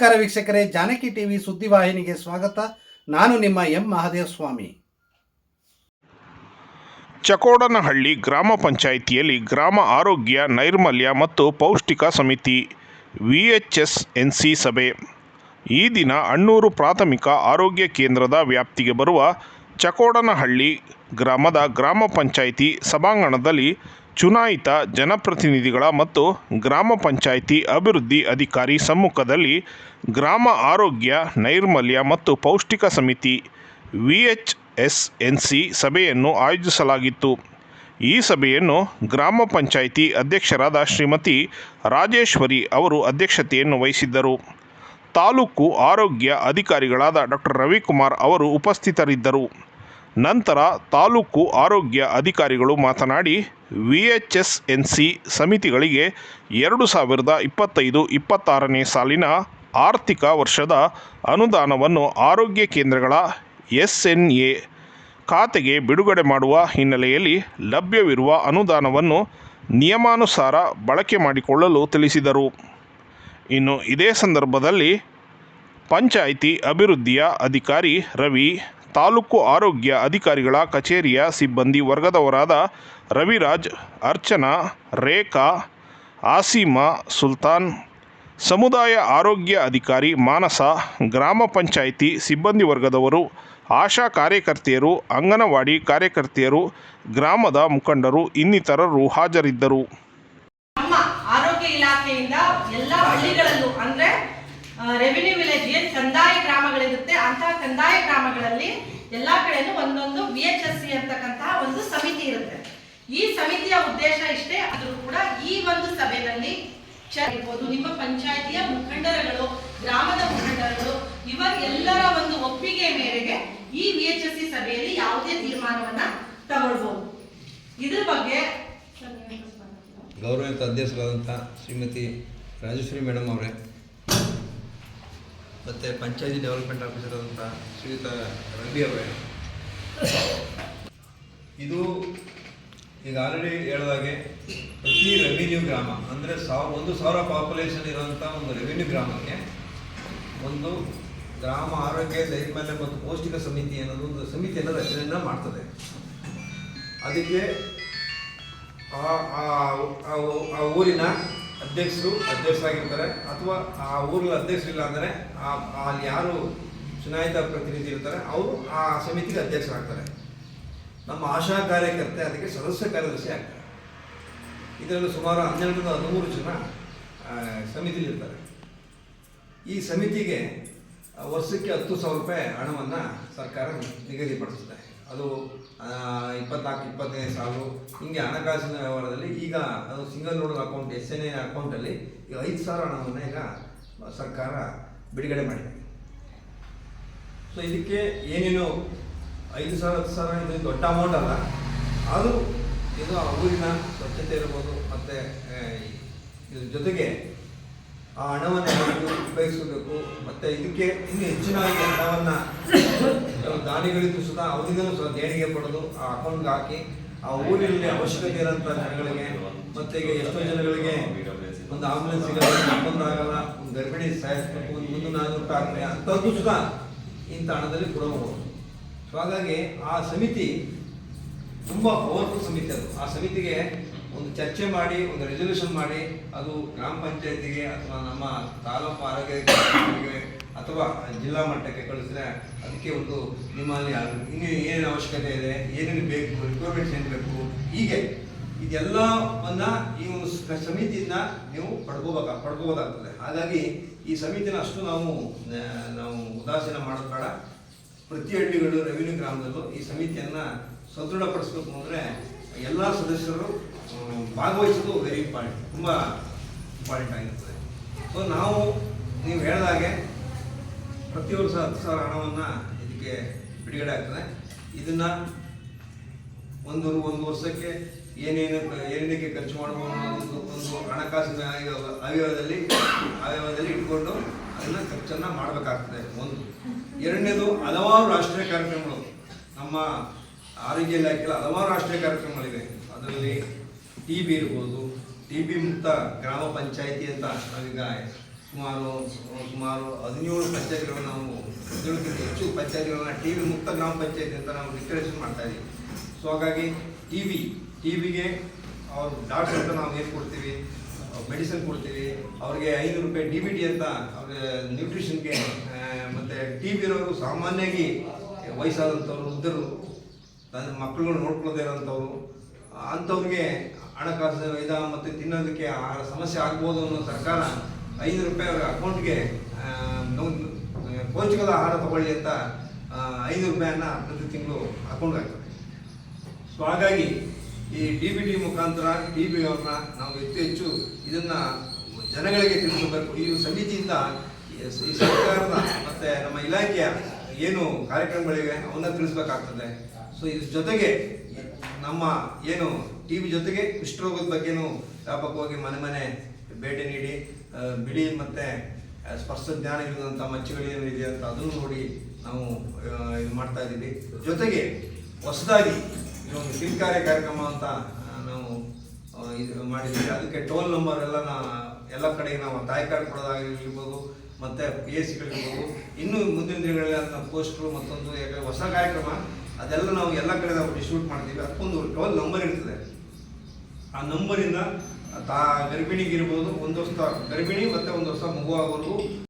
ನಮಸ್ಕಾರ ವೀಕ್ಷಕರೇ, ಜಾನಕಿ ಟಿವಿ ಸುದ್ದಿವಾಹಿನಿಗೆ ಸ್ವಾಗತ. ನಾನು ನಿಮ್ಮ ಎಂ ಮಹಾದೇವ ಸ್ವಾಮಿ ಚಕೋಡನಹಳ್ಳಿ ಗ್ರಾಮ ಪಂಚಾಯಿತಿಯಲ್ಲಿ ಗ್ರಾಮ ಆರೋಗ್ಯ, ನೈರ್ಮಲ್ಯ ಮತ್ತು ಪೌಷ್ಟಿಕ ಸಮಿತಿ V H S N C ಸಭೆ. ಈ ದಿನ ಅಣ್ಣೂರು ಪ್ರಾಥಮಿಕ ಆರೋಗ್ಯ ಕೇಂದ್ರದ ವ್ಯಾಪ್ತಿಗೆ ಬರುವ ಚಕೋಡನಹಳ್ಳಿ ಗ್ರಾಮದ ಗ್ರಾಮ ಪಂಚಾಯಿತಿ ಸಭಾಂಗಣದಲ್ಲಿ ಚುನಾಯಿತ ಜನಪ್ರತಿನಿಧಿಗಳ ಮತ್ತು ಗ್ರಾಮ ಪಂಚಾಯಿತಿ ಅಭಿವೃದ್ಧಿ ಅಧಿಕಾರಿ ಸಮ್ಮುಖದಲ್ಲಿ ಗ್ರಾಮ ಆರೋಗ್ಯ, ನೈರ್ಮಲ್ಯ ಮತ್ತು ಪೌಷ್ಟಿಕ ಸಮಿತಿ V H S N C ಸಭೆಯನ್ನು ಆಯೋಜಿಸಲಾಗಿತ್ತು. ಈ ಸಭೆಯನ್ನು ಗ್ರಾಮ ಪಂಚಾಯಿತಿ ಅಧ್ಯಕ್ಷರಾದ ಶ್ರೀಮತಿ ರಾಜೇಶ್ವರಿ ಅವರು ಅಧ್ಯಕ್ಷತೆಯನ್ನು ವಹಿಸಿದ್ದರು. ತಾಲೂಕು ಆರೋಗ್ಯ ಅಧಿಕಾರಿಗಳಾದ ಡಾಕ್ಟರ್ ರವಿಕುಮಾರ್ ಅವರು ಉಪಸ್ಥಿತರಿದ್ದರು. ನಂತರ ತಾಲೂಕು ಆರೋಗ್ಯ ಅಧಿಕಾರಿಗಳು ಮಾತನಾಡಿ V H S N C ಸಮಿತಿಗಳಿಗೆ ಎರಡು ಸಾವಿರದ ಇಪ್ಪತ್ತೈದು ಇಪ್ಪತ್ತಾರನೇ ಸಾಲಿನ ಆರ್ಥಿಕ ವರ್ಷದ ಅನುದಾನವನ್ನು ಆರೋಗ್ಯ ಕೇಂದ್ರಗಳ ಎಸ್ ಎನ್ ಖಾತೆಗೆ ಬಿಡುಗಡೆ ಮಾಡುವ ಹಿನ್ನೆಲೆಯಲ್ಲಿ ಲಭ್ಯವಿರುವ ಅನುದಾನವನ್ನು ನಿಯಮಾನುಸಾರ ಬಳಕೆ ಮಾಡಿಕೊಳ್ಳಲು ತಿಳಿಸಿದರು. ಇನ್ನು ಇದೇ ಸಂದರ್ಭದಲ್ಲಿ ಪಂಚಾಯಿತಿ ಅಭಿವೃದ್ಧಿಯ ಅಧಿಕಾರಿ ರವಿ ತಾಲೂಕು ಆರೋಗ್ಯ ಅಧಿಕಾರಿಗಳ ಕಚೇರಿಯ ಸಿಬ್ಬಂದಿ ವರ್ಗದವರಾದ ರವಿರಾಜ್, ಅರ್ಚನಾ, ರೇಖಾ, ಆಸೀಮಾ, ಸುಲ್ತಾನ್, ಸಮುದಾಯ ಆರೋಗ್ಯ ಅಧಿಕಾರಿ ಮಾನಸ, ಗ್ರಾಮ ಪಂಚಾಯಿತಿ ಸಿಬ್ಬಂದಿ ವರ್ಗದವರು, ಆಶಾ ಕಾರ್ಯಕರ್ತೆಯರು, ಅಂಗನವಾಡಿ ಕಾರ್ಯಕರ್ತೆಯರು, ಗ್ರಾಮದ ಮುಖಂಡರು ಇನ್ನಿತರರು ಹಾಜರಿದ್ದರು. ಆರೋಗ್ಯ ಇಲಾಖೆಯಿಂದ ಎಲ್ಲ ಹಳ್ಳಿಗಳಲ್ಲೂ ಅಂದ್ರೆ ರೆವಿನ್ಯೂ ವಿಲೇಜ್ ಏನ್ ಕಂದಾಯ ಗ್ರಾಮಗಳಿರುತ್ತೆ ಅಂತಹ ಕಂದಾಯ ಗ್ರಾಮಗಳಲ್ಲಿ ಎಲ್ಲಾ ಕಡೆನೂ ಒಂದೊಂದು ವಿ ಎಚ್ ಎಸ್ ಸಿ ಅಂತಕ್ಕಂತಹ ಒಂದು ಸಮಿತಿ ಇರುತ್ತೆ. ಈ ಸಮಿತಿಯ ಉದ್ದೇಶ ಇಷ್ಟೇ, ಆದರೂ ಕೂಡ ಈ ಒಂದು ಸಭೆಯಲ್ಲಿ ಇರ್ಬೋದು. ನಿಮ್ಮ ಪಂಚಾಯಿತಿಯ ಮುಖಂಡರುಗಳು, ಗ್ರಾಮದ ಮುಖಂಡರುಗಳು ಇವರೆಲ್ಲರ ಒಂದು ಒಪ್ಪಿಗೆ ಮೇರೆಗೆ ಈ ವಿ ಎಚ್ ಎಸ್ ಸಿ ಸಭೆಯಲ್ಲಿ ಯಾವುದೇ ತೀರ್ಮಾನವನ್ನ ತಗೊಳ್ಬಹುದು ಇದ್ರ ಬಗ್ಗೆ ಗೌರವಿತ ಅಧ್ಯಕ್ಷರಾದಂಥ ಶ್ರೀಮತಿ ರಾಜೇಶ್ವರಿ ಮೇಡಮ್ ಅವರೇ ಮತ್ತು ಪಂಚಾಯತಿ ಡೆವಲಪ್ಮೆಂಟ್ ಆಫೀಸರ್ ಆದಂಥ ಶ್ರೀಯುತ ರವಿ ಅವರೇ. ಇದು ಈಗ ಆಲ್ರೆಡಿ ಹೇಳಿದಾಗೆ ಪ್ರತಿ ರೆವಿನ್ಯೂ ಗ್ರಾಮ, ಅಂದರೆ ಸಾವಿರ, ಒಂದು ಸಾವಿರ ಪಾಪ್ಯುಲೇಷನ್ ಇರುವಂಥ ಒಂದು ರೆವಿನ್ಯೂ ಗ್ರಾಮಕ್ಕೆ ಒಂದು ಗ್ರಾಮ ಆರೋಗ್ಯ ನೈರ್ಮಲ್ಯ ಮತ್ತು ಪೌಷ್ಟಿಕ ಸಮಿತಿ ಅನ್ನೋದು ಒಂದು ಸಮಿತಿಯನ್ನು ರಚನೆಯನ್ನು ಮಾಡ್ತದೆ. ಅದಕ್ಕೆ ಆ ಊರಿನ ಅಧ್ಯಕ್ಷರು ಅಧ್ಯಕ್ಷರಾಗಿರ್ತಾರೆ. ಅಥವಾ ಆ ಊರಲ್ಲಿ ಅಧ್ಯಕ್ಷರು ಇಲ್ಲ ಅಂದರೆ ಆ, ಅಲ್ಲಿ ಯಾರು ಚುನಾಯಿತ ಪ್ರತಿನಿಧಿ ಇರ್ತಾರೆ, ಅವರು ಆ ಸಮಿತಿಗೆ ಅಧ್ಯಕ್ಷರಾಗ್ತಾರೆ. ನಮ್ಮ ಆಶಾ ಕಾರ್ಯಕರ್ತೆ ಅದಕ್ಕೆ ಸದಸ್ಯ ಕಾರ್ಯದರ್ಶಿ ಆಗ್ತಾರೆ. ಇದರಲ್ಲಿ ಸುಮಾರು ಹನ್ನೆರಡರಿಂದ ಹದಿಮೂರು ಜನ ಸಮಿತಿಲಿ ಸಮಿತಿಲಿರ್ತಾರೆ ಈ ಸಮಿತಿಗೆ ವರ್ಷಕ್ಕೆ ಹತ್ತು ಸಾವಿರ ರೂಪಾಯಿ ಹಣವನ್ನು ಸರ್ಕಾರ ನಿಗದಿಪಡಿಸುತ್ತೆ. ಅದು ಇಪ್ಪತ್ನಾಲ್ಕು ಇಪ್ಪತ್ತನೇ ಸಾಲು. ಹಿಂಗೆ ಹಣಕಾಸಿನ ವ್ಯವಹಾರದಲ್ಲಿ ಈಗ ಅದು single road account S N A ಅಕೌಂಟಲ್ಲಿ ಈಗ ಐದು ಸಾವಿರ ಹಣವನ್ನು ಈಗ ಸರ್ಕಾರ ಬಿಡುಗಡೆ ಮಾಡಿದೆ. ಸೊ ಇದಕ್ಕೆ ಏನೇನು ಐದು ಸಾವಿರ, ಹತ್ತು ಸಾವಿರ ಇದು ದೊಡ್ಡ ಅಮೌಂಟ್ ಅಲ್ಲ. ಅದು ಇದು ಆ ಊರಿನ ಸ್ವಚ್ಛತೆ ಇರ್ಬೋದು, ಮತ್ತು ಇದ್ರ ಜೊತೆಗೆ ಆ ಹಣವನ್ನು ಉಪಯೋಗಿಸಬೇಕು ಮತ್ತು ಇದಕ್ಕೆ ಇನ್ನು ಹೆಚ್ಚಿನ ಹಣವನ್ನು ದಾನಿಗಳಿದ್ದು ಸುಧಾ ಅವರಿಗೂ ಸಹ ದೇಣಿಗೆ ಪಡೆದು ಆ ಅಕೌಂಟ್ಗೆ ಹಾಕಿ ಆ ಊರಿನಲ್ಲಿ ಅವಶ್ಯಕತೆ ಇರೋಂಥ ಜನಗಳಿಗೆ ಮತ್ತೆ ಈಗ ಎಷ್ಟೋ ಜನಗಳಿಗೆ ಒಂದು ಆಂಬುಲೆನ್ಸ್ ಸಿಗಲ್ಲ ಆಗಲ್ಲ, ಒಂದು ಗರ್ಭಿಣಿ ಸಾಯಿಸ್ಬೇಕು ಒಂದು ಮುಂದೆ ರೂಪಾಯಿ ಆಗ್ತದೆ ಅಂಥದ್ದು ಸುಧಾ ಇಂಥ ಹಣದಲ್ಲಿ ಕೊಡಬಹುದು ಸೊ ಹಾಗಾಗಿ ಆ ಸಮಿತಿ ತುಂಬ ಪವರ್ಫುಲ್ ಸಮಿತಿ ಅದು. ಆ ಸಮಿತಿಗೆ ಒಂದು ಚರ್ಚೆ ಮಾಡಿ, ಒಂದು ರೆಸೊಲ್ಯೂಷನ್ ಮಾಡಿ, ಅದು ಗ್ರಾಮ ಪಂಚಾಯತಿಗೆ ಅಥವಾ ನಮ್ಮ ತಾಲೂಕು ಆರೋಗ್ಯ ಅಥವಾ ಜಿಲ್ಲಾ ಮಟ್ಟಕ್ಕೆ ಕಳಿಸಿದ್ರೆ ಅದಕ್ಕೆ ಒಂದು ನಿಮ್ಮಲ್ಲಿ ಇನ್ನು ಏನೇನು ಅವಶ್ಯಕತೆ ಇದೆ, ಏನೇನು ಬೇಕು ರಿಕ್ವೈರ್ಮೆಂಟ್ಸ್ ಏನು ಬೇಕು, ಹೀಗೆ ಇದೆಲ್ಲವನ್ನು ಈ ಒಂದು ಸಮಿತಿಯಿಂದ ನೀವು ಪಡ್ಕೋಬೇಕ ಪಡ್ಕೋಬೋದಾಗ್ತದೆ ಹಾಗಾಗಿ ಈ ಸಮಿತಿನ ಅಷ್ಟು ನಾವು ನಾವು ಉದಾಸೀನ ಮಾಡೋದು ಬೇಡ. ಪ್ರತಿ ಹಳ್ಳಿಗಳು, ರೆವಿನ್ಯೂ ಗ್ರಾಮದಲ್ಲೂ ಈ ಸಮಿತಿಯನ್ನು ಸದೃಢಪಡಿಸ್ಬೇಕು ಅಂದರೆ ಎಲ್ಲ ಸದಸ್ಯರು ಭಾಗವಹಿಸೋದು ವೆರಿ ಇಂಪಾರ್ಟೆಂಟ್ ತುಂಬ ಇಂಪಾರ್ಟೆಂಟ್ ಆಗಿರ್ತದೆ. ಸೊ ನಾವು, ನೀವು ಹೇಳಿದಾಗೆ ಪ್ರತಿ ವರ್ಷ ಹತ್ತು ಸಾವಿರ ಹಣವನ್ನು ಇದಕ್ಕೆ ಬಿಡುಗಡೆ ಆಗ್ತದೆ. ಇದನ್ನು ಒಂದು ಒಂದು ವರ್ಷಕ್ಕೆ ಏನೇನು ಏನೇನಕ್ಕೆ ಖರ್ಚು ಮಾಡಬಹುದು ಅನ್ನೋದು ಒಂದು ಹಣಕಾಸಿನ ಆಯೋಗದಲ್ಲಿ ಆಯೋಗದಲ್ಲಿ ಇಟ್ಕೊಂಡು ಅದನ್ನು ಖರ್ಚನ್ನು ಮಾಡಬೇಕಾಗ್ತದೆ. ಒಂದು. ಎರಡನೇದು ಹಲವಾರು ರಾಷ್ಟ್ರೀಯ ಕಾರ್ಯಕ್ರಮಗಳು. ನಮ್ಮ ಆರೋಗ್ಯ ಇಲಾಖೆಯಲ್ಲಿ ಹಲವಾರು ರಾಷ್ಟ್ರೀಯ ಕಾರ್ಯಕ್ರಮಗಳಿವೆ. ಅದರಲ್ಲಿ ಟಿ ಬಿ ಇರ್ಬೋದು. ಟಿ ಬಿ ಮುಕ್ತ ಗ್ರಾಮ ಪಂಚಾಯಿತಿ ಅಂತ ನಾವೀಗ ಸುಮಾರು ಸುಮಾರು ಹದಿನೇಳು ಪಂಚಾಯತ್ಗಳನ್ನ ನಾವು ಹದಿನೇಳಕ್ಕಿಂತ ಹೆಚ್ಚು ಪಂಚಾಯತ್ಗಳನ್ನ ಟಿ ವಿ ಮುಕ್ತ ಗ್ರಾಮ ಪಂಚಾಯತಿ ಅಂತ ನಾವು ಡಿಕ್ಲರೇಷನ್ ಮಾಡ್ತಾ ಇದ್ದೀವಿ ಸೊ ಹಾಗಾಗಿ ಟಿ ವಿ ಟಿ ವಿಗೆ ಅವ್ರ ಡಾಕ್ಟರ್ ಅಂತ ನಾವು ಏನು ಕೊಡ್ತೀವಿ? ಮೆಡಿಸಿನ್ ಕೊಡ್ತೀವಿ. ಅವ್ರಿಗೆ ಐನೂರು ರೂಪಾಯಿ ಡಿ ಬಿ ಟಿ ಅಂತ ಅವ್ರಿಗೆ ನ್ಯೂಟ್ರಿಷನ್ಗೆ ಮತ್ತು ಟಿ ಬಿ ಇರೋರು ಸಾಮಾನ್ಯವಾಗಿ ವಯಸ್ಸಾದಂಥವ್ರು, ವೃದ್ಧರು, ತನ್ನ ಮಕ್ಕಳುಗಳು ನೋಡ್ಕೊಳ್ಳದೇ ಇರೋಂಥವ್ರು ಅಂಥವ್ರಿಗೆ ಹಣಕಾಸು ಇದ ಮತ್ತು ತಿನ್ನೋದಕ್ಕೆ ಆಹಾರ ಸಮಸ್ಯೆ ಆಗ್ಬೋದು ಅನ್ನೋ ಸರ್ಕಾರ ಐದು ರೂಪಾಯಿ ಅವ್ರ ಅಕೌಂಟ್ಗೆ ಪೌಷ್ಟಿಕದ ಆಹಾರ ತಗೊಳ್ಳಿ ಅಂತ ಐದು ರೂಪಾಯಿಯನ್ನ ಪ್ರತಿ ತಿಂಗಳು ಅಕೌಂಟ್ ಹಾಕ್ತಾರೆ. ಸೊ ಹಾಗಾಗಿ ಈ ಡಿ ಬಿ ಟಿ ಮುಖಾಂತರ ಡಿ ಬಿ ಅವ್ರನ್ನ ನಾವು ಹೆಚ್ಚು ಹೆಚ್ಚು ಇದನ್ನು ಜನಗಳಿಗೆ ತಿಳಿಸಬೇಕು ಈ ಸಮಿತಿಯಿಂದ ಈ ಸರ್ಕಾರದ ಮತ್ತು ನಮ್ಮ ಇಲಾಖೆಯ ಏನು ಕಾರ್ಯಕ್ರಮಗಳಿವೆ, ಅವನ್ನ ತಿಳಿಸ್ಬೇಕಾಗ್ತದೆ. ಸೊ ಇದ್ರ ಜೊತೆಗೆ ನಮ್ಮ ಏನು ಟಿ ವಿ ಜೊತೆಗೆ ಕುಷ್ಠರೋಗದ ಬಗ್ಗೆನೂ ವ್ಯಾಪಕವಾಗಿ ಮನೆ ಮನೆ ಭೇಟಿ ನೀಡಿ ಬಿಳಿ ಮತ್ತೆ ಸ್ಪರ್ಶ ಜ್ಞಾನ ಇರುವಂಥ ಮಚ್ಚುಗಳು ಇದೆ ಅಂತ ಅದನ್ನು ನೋಡಿ ನಾವು ಇದು ಮಾಡ್ತಾ ಇದ್ದೀವಿ. ಜೊತೆಗೆ ಹೊಸದಾಗಿ ಈ ಒಂದು ಕಿರಿಕಾರ್ಯ ಕಾರ್ಯಕ್ರಮ ಅಂತ ನಾವು ಇದು ಮಾಡಿದ್ದೀವಿ. ಅದಕ್ಕೆ ಟೋಲ್ ನಂಬರ್ ಎಲ್ಲ ಎಲ್ಲ ಕಡೆಗೆ ನಾವು ತಾಯಿ ಕಾರ್ಡ್ ಕೊಡೋದಾಗಿರ್ಬೋದು ಮತ್ತೆ ಪಿ ಎಸ್ ಸಿಗಳಿರ್ಬೋದು ಇನ್ನೂ ಮುಂದಿನ ದಿನಗಳಲ್ಲಿ ಅದನ್ನ ಪೋಸ್ಟ್ರು ಮತ್ತೊಂದು, ಯಾಕಂದರೆ ಹೊಸ ಕಾರ್ಯಕ್ರಮ, ಅದೆಲ್ಲ ನಾವು ಎಲ್ಲ ಕಡೆ ನಾವು ಡಿಸ್ಟ್ರಿಬ್ಯೂಟ್ ಮಾಡ್ತೀವಿ. ಅದಕ್ಕೊಂದು ಟೋಲ್ ನಂಬರ್ ಇರ್ತದೆ. ಆ ನಂಬರಿಂದ ತಾ ಗರ್ಭಿಣಿಗಿರ್ಬೋದು ಒಂದು ವರ್ಷ ಗರ್ಭಿಣಿ ಮತ್ತು ಒಂದು ವರ್ಷ ಮಗು